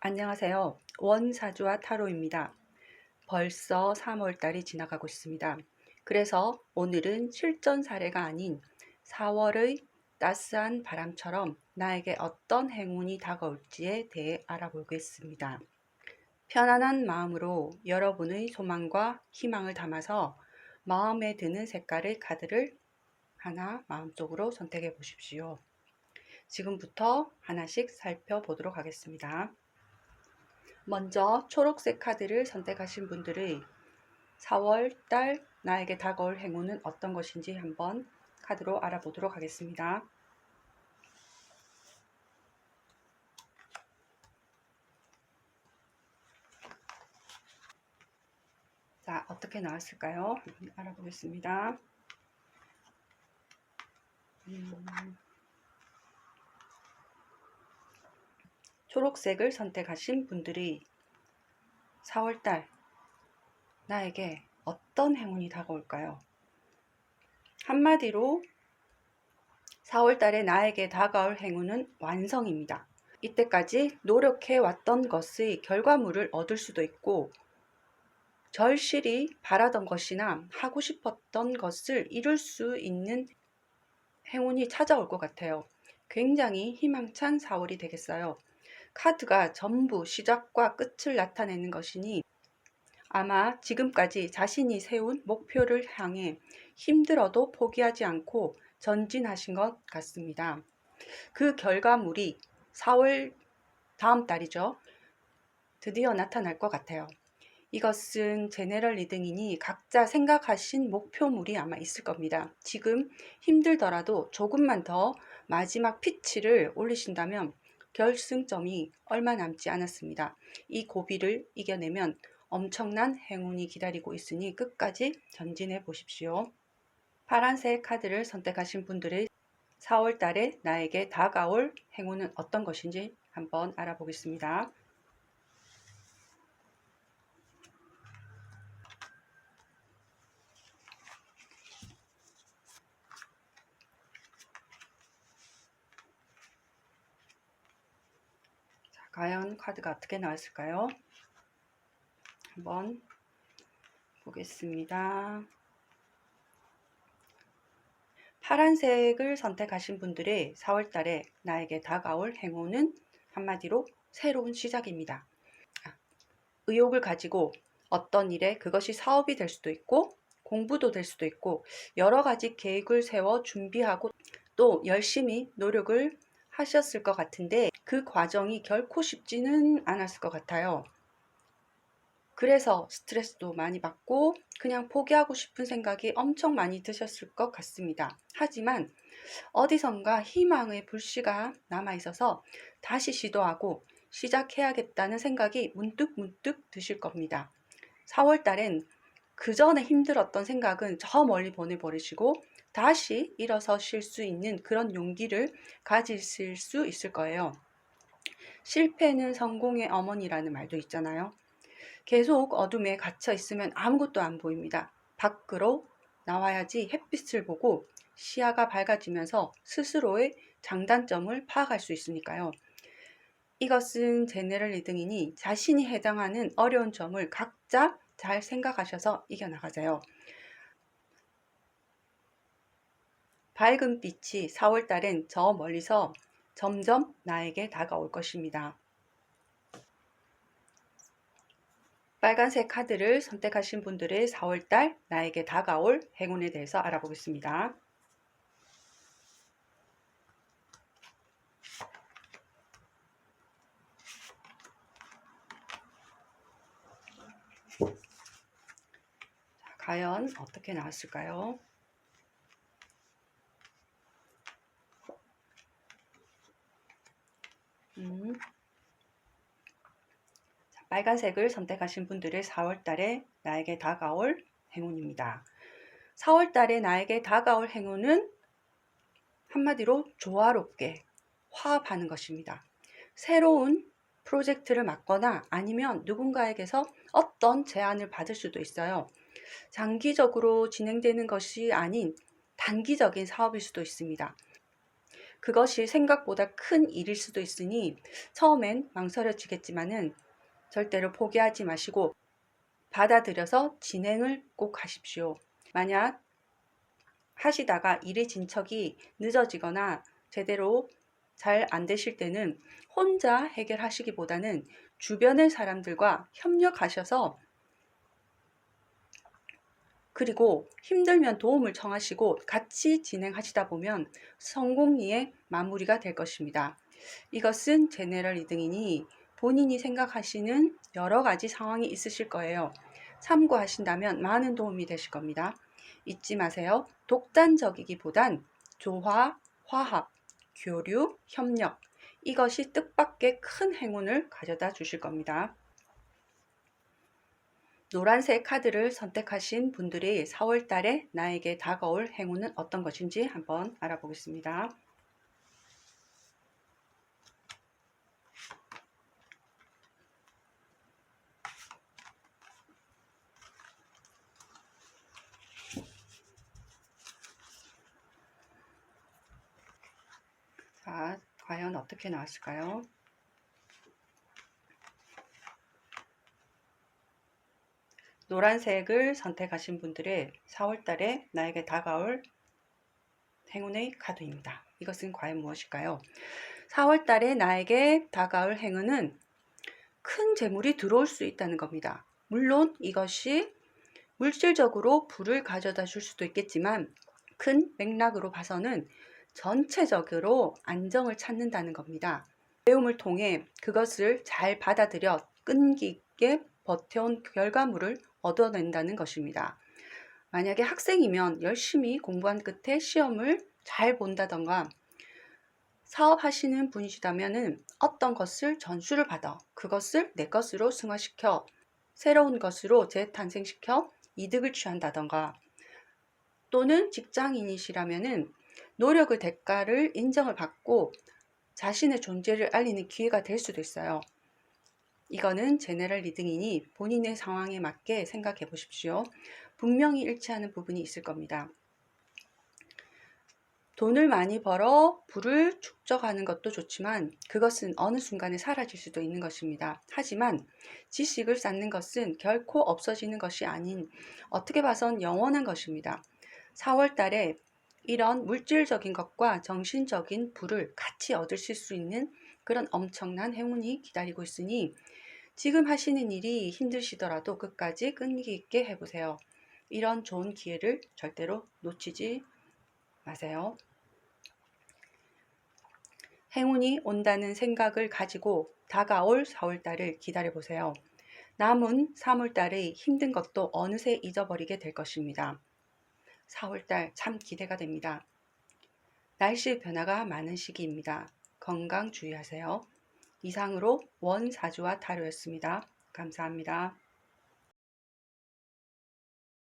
안녕하세요. 원사주와 타로입니다. 벌써 3월달이 지나가고 있습니다. 그래서 오늘은 실전 사례가 아닌 4월의 따스한 바람처럼 나에게 어떤 행운이 다가올지에 대해 알아보겠습니다. 편안한 마음으로 여러분의 소망과 희망을 담아서 마음에 드는 색깔의 카드를 하나 마음속으로 선택해 보십시오. 지금부터 하나씩 살펴보도록 하겠습니다. 먼저 초록색 카드를 선택하신 분들의 4월 달 나에게 다가올 행운은 어떤 것인지 한번 카드로 알아보도록 하겠습니다. 자, 어떻게 나왔을까요? 알아보겠습니다. 음, 초록색을 선택하신 분들이 4월달 나에게 어떤 행운이 다가올까요? 한마디로 4월달에 나에게 다가올 행운은 완성입니다. 이때까지 노력해 왔던 것의 결과물을 얻을 수도 있고 절실히 바라던 것이나 하고 싶었던 것을 이룰 수 있는 행운이 찾아올 것 같아요. 굉장히 희망찬 4월이 되겠어요. 카드가 전부 시작과 끝을 나타내는 것이니 아마 지금까지 자신이 세운 목표를 향해 힘들어도 포기하지 않고 전진하신 것 같습니다. 그 결과물이 4월 다음 달이죠. 드디어 나타날 것 같아요. 이것은 제네럴 리딩이니 각자 생각하신 목표물이 아마 있을 겁니다. 지금 힘들더라도 조금만 더 마지막 피치를 올리신다면 결승점이 얼마 남지 않았습니다. 이 고비를 이겨내면 엄청난 행운이 기다리고 있으니 끝까지 전진해 보십시오. 파란색 카드를 선택하신 분들의 4월 달에 나에게 다가올 행운은 어떤 것인지 한번 알아보겠습니다. 과연 카드가 어떻게 나왔을까요? 한번 보겠습니다. 파란색을 선택하신 분들의 4월달에 나에게 다가올 행운은 한마디로 새로운 시작입니다. 아, 의욕을 가지고 어떤 일에 그것이 사업이 될 수도 있고 공부도 될 수도 있고 여러 가지 계획을 세워 준비하고 또 열심히 노력을 하셨을 것 같은데 그 과정이 결코 쉽지는 않았을 것 같아요. 그래서 스트레스도 많이 받고 그냥 포기하고 싶은 생각이 엄청 많이 드셨을 것 같습니다. 하지만 어디선가 희망의 불씨가 남아 있어서 다시 시도하고 시작해야겠다는 생각이 문득 문득 드실 겁니다. 4월 달엔 그 전에 힘들었던 생각은 저 멀리 보내버리시고 다시 일어서실 수 있는 그런 용기를 가지실 수 있을 거예요. 실패는 성공의 어머니라는 말도 있잖아요. 계속 어둠에 갇혀 있으면 아무것도 안 보입니다. 밖으로 나와야지 햇빛을 보고 시야가 밝아지면서 스스로의 장단점을 파악할 수 있으니까요. 이것은 제네럴 리딩이니 자신이 해당하는 어려운 점을 각자 잘 생각하셔서 이겨나가세요. 밝은 빛이 4월달엔 저 멀리서 점점 나에게 다가올 것입니다. 빨간색 카드를 선택하신 분들의 4월달 나에게 다가올 행운에 대해서 알아보겠습니다. 자, 과연 어떻게 나왔을까요? 음. 자, 빨간색을 선택하신 분들의 4월 달에 나에게 다가올 행운입니다. 4월 달에 나에게 다가올 행운은 한마디로 조화롭게 화합하는 것입니다. 새로운 프로젝트를 맡거나 아니면 누군가에게서 어떤 제안을 받을 수도 있어요. 장기적으로 진행되는 것이 아닌 단기적인 사업일 수도 있습니다. 그것이 생각보다 큰 일일 수도 있으니 처음엔 망설여지겠지만은 절대로 포기하지 마시고 받아들여서 진행을 꼭 하십시오. 만약 하시다가 일의 진척이 늦어지거나 제대로 잘 안 되실 때는 혼자 해결하시기보다는 주변의 사람들과 협력하셔서 그리고 힘들면 도움을 청하시고 같이 진행하시다 보면 성공리의 마무리가 될 것입니다. 이것은 제네럴 리딩이니 본인이 생각하시는 여러 가지 상황이 있으실 거예요. 참고하신다면 많은 도움이 되실 겁니다. 잊지 마세요. 독단적이기보단 조화, 화합, 교류, 협력 이것이 뜻밖의 큰 행운을 가져다 주실 겁니다. 노란색 카드를 선택하신 분들이 4월 달에 나에게 다가올 행운은 어떤 것인지 한번 알아보겠습니다. 자, 과연 어떻게 나왔을까요? 노란색을 선택하신 분들의 4월 달에 나에게 다가올 행운의 카드입니다. 이것은 과연 무엇일까요? 4월 달에 나에게 다가올 행운은 큰 재물이 들어올 수 있다는 겁니다. 물론 이것이 물질적으로 부를 가져다 줄 수도 있겠지만 큰 맥락으로 봐서는 전체적으로 안정을 찾는다는 겁니다. 배움을 통해 그것을 잘 받아들여 끈기 있게 버텨온 결과물을 얻어낸다는 것입니다. 만약에 학생이면 열심히 공부한 끝에 시험을 잘 본다던가 사업하시는 분이시다면 어떤 것을 전수를 받아 그것을 내 것으로 승화시켜 새로운 것으로 재탄생시켜 이득을 취한다던가 또는 직장인이시라면 노력의 대가를 인정을 받고 자신의 존재를 알리는 기회가 될 수도 있어요. 이거는 제네럴 리딩이니 본인의 상황에 맞게 생각해 보십시오. 분명히 일치하는 부분이 있을 겁니다. 돈을 많이 벌어 부를 축적하는 것도 좋지만 그것은 어느 순간에 사라질 수도 있는 것입니다. 하지만 지식을 쌓는 것은 결코 없어지는 것이 아닌 어떻게 봐선 영원한 것입니다. 4월 달에 이런 물질적인 것과 정신적인 부를 같이 얻으실 수 있는 그런 엄청난 행운이 기다리고 있으니 지금 하시는 일이 힘드시더라도 끝까지 끈기 있게 해보세요. 이런 좋은 기회를 절대로 놓치지 마세요. 행운이 온다는 생각을 가지고 다가올 4월달을 기다려보세요. 남은 3월달의 힘든 것도 어느새 잊어버리게 될 것입니다. 4월달 참 기대가 됩니다. 날씨 변화가 많은 시기입니다. 건강 주의하세요. 이상으로 원사주와 타로였습니다. 감사합니다.